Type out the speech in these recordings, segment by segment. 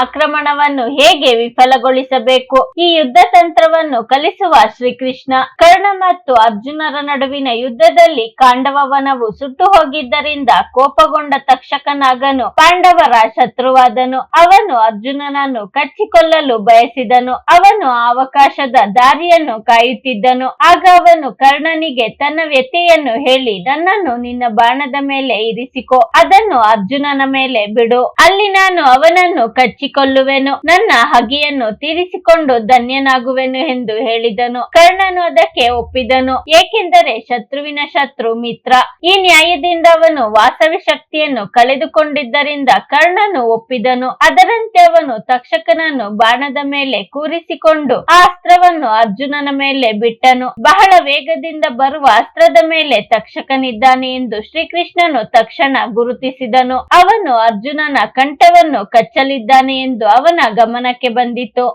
ಆಕ್ರಮಣವನ್ನು ಹೇಗೆ ವಿಫಲಗೊಳಿಸಬೇಕು? ಈ ಯುದ್ಧ ತಂತ್ರವನ್ನು ಕಲಿಸುವ ಶ್ರೀಕೃಷ್ಣ, ಕರ್ಣ ಮತ್ತು ಅರ್ಜುನರ ನಡುವಿನ ಯುದ್ಧದಲ್ಲಿ ಕಾಂಡವವನವು ಸುಟ್ಟು ಹೋಗಿದ್ದರಿಂದ ಕೋಪಗೊಂಡ ತಕ್ಷಕನಾಗನು ಪಾಂಡವರ ಶತ್ರುವಾದನು. ಅವನು ಅರ್ಜುನನನ್ನು ಕಚ್ಚಿಕೊಳ್ಳಲು ಬಯಸಿದನು. ಅವನು ಅವಕಾಶದ ದಾರಿಯನ್ನು ಕಾಯುತ್ತಿದ್ದನು. ಆಗ ಅವನು ಕರ್ಣನಿಗೆ, ತನ್ನ ವ್ಯಥೆಯನ್ನು ಹೇಳಿ, ನನ್ನನ್ನು ನಿನ್ನ ಬಾಣದ ಮೇಲೆ ಇರಿಸಿಕೊ, ಅದನ್ನು ಅರ್ಜುನನ ಮೇಲೆ ಬಿಡು. ಅಲ್ಲಿ ನಾನು ಅವನನ್ನು ಕಚ್ಚಿಕೊಳ್ಳುವೆನು ನನ್ನ ಹಗಿಯನ್ನು ತೀರಿಸಿಕೊಂಡು ಧನ್ಯನಾಗುವೆನು ಎಂದು ಹೇಳಿದನು. ಕರ್ಣನು ಅದಕ್ಕೆ ಒಪ್ಪಿದನು. ಏಕೆಂದರೆ ಶತ್ರುವಿನ ಶತ್ರು ಮಿತ್ರ. ಈ ನ್ಯಾಯದಿಂದ ಅವನು ವಾಸವಿ ಶಕ್ತಿಯನ್ನು ಕಳೆದುಕೊಂಡಿದ್ದರಿಂದ ಕರ್ಣನು ಒಪ್ಪಿದನು. ಅದರಂತೆ ಅವನು ತಕ್ಷಕನನ್ನು ಬಾಣದ ಮೇಲೆ ಕೂರಿಸಿಕೊಂಡು ಆ ಅಸ್ತ್ರವನ್ನು ಅರ್ಜುನನ ಮೇಲೆ ಬಿಟ್ಟನು. ಬಹಳ ವೇಗದಿಂದ ಬರುವ ಅಸ್ತ್ರದ ಮೇಲೆ ತಕ್ಷಕನಿದ್ದಾನೆ ಎಂದು ಶ್ರೀಕೃಷ್ಣನು ತಕ್ಷಣ ಗುರುತಿಸಿದನು. ಅವನು ಅರ್ಜುನನ ಕಂಠವನ್ನು ಕಚ್ಚಲಿದ್ದಾನೆ ಎಂದು ಅವನ ಗಮನಕ್ಕೆ ಬಂದಿತು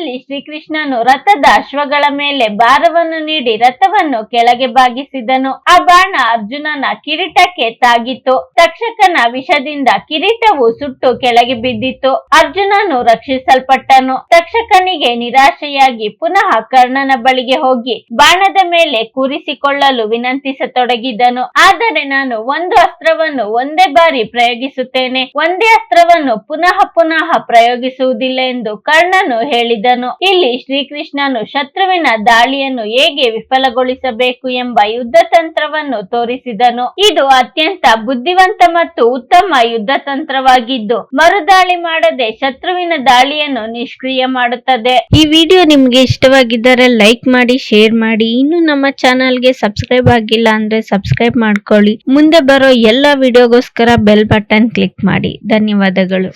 ಸಕಾಲದಲ್ಲಿ ಶ್ರೀಕೃಷ್ಣನು ರಥದ ಅಶ್ವಗಳ ಮೇಲೆ ಭಾರವನ್ನು ನೀಡಿ ರಥವನ್ನು ಕೆಳಗೆ ಬಾಗಿಸಿದನು. ಆ ಬಾಣ ಅರ್ಜುನನ ಕಿರೀಟಕ್ಕೆ ತಾಗಿತ್ತು. ತಕ್ಷಕನ ವಿಷದಿಂದ ಕಿರೀಟವು ಸುಟ್ಟು ಕೆಳಗೆ ಬಿದ್ದಿತು ಅರ್ಜುನನು ರಕ್ಷಿಸಲ್ಪಟ್ಟನು. ತಕ್ಷಕನಿಗೆ ನಿರಾಶೆಯಾಗಿ ಪುನಃ ಕರ್ಣನ ಬಳಿಗೆ ಹೋಗಿ ಬಾಣದ ಮೇಲೆ ಕೂರಿಸಿಕೊಳ್ಳಲು ವಿನಂತಿಸತೊಡಗಿದನು. ಆದರೆ ನಾನು ಒಂದು ಅಸ್ತ್ರವನ್ನು ಒಂದೇ ಬಾರಿ ಪ್ರಯೋಗಿಸುತ್ತೇನೆ. ಒಂದೇ ಅಸ್ತ್ರವನ್ನು ಪುನಃ ಪುನಃ ಪ್ರಯೋಗಿಸುವುದಿಲ್ಲ ಎಂದು ಕರ್ಣನು ಹೇಳಿದನು ಇಲ್ಲಿ ಶ್ರೀಕೃಷ್ಣನು ಶತ್ರುವಿನ ದಾಳಿಯನ್ನು ಹೇಗೆ ವಿಫಲಗೊಳಿಸಬೇಕು ಎಂಬ ಯುದ್ಧ ತಂತ್ರವನ್ನು ತೋರಿಸಿದನು. ಇದು ಅತ್ಯಂತ ಬುದ್ಧಿವಂತ ಮತ್ತು ಉತ್ತಮ ಯುದ್ಧ ತಂತ್ರವಾಗಿದ್ದು, ಮರುದಾಳಿ ಮಾಡದೆ ಶತ್ರುವಿನ ದಾಳಿಯನ್ನು ನಿಷ್ಕ್ರಿಯ ಮಾಡುತ್ತದೆ. ಈ ವಿಡಿಯೋ ನಿಮ್ಗೆ ಇಷ್ಟವಾಗಿದ್ದರೆ ಲೈಕ್ ಮಾಡಿ, ಶೇರ್ ಮಾಡಿ. ಇನ್ನು ನಮ್ಮ ಚಾನಲ್ಗೆ ಸಬ್ಸ್ಕ್ರೈಬ್ ಆಗಿಲ್ಲ ಅಂದ್ರೆ ಸಬ್ಸ್ಕ್ರೈಬ್ ಮಾಡ್ಕೊಳ್ಳಿ. ಮುಂದೆ ಬರೋ ಎಲ್ಲ ವಿಡಿಯೋಗೋಸ್ಕರ ಬೆಲ್ ಬಟನ್ ಕ್ಲಿಕ್ ಮಾಡಿ. ಧನ್ಯವಾದಗಳು.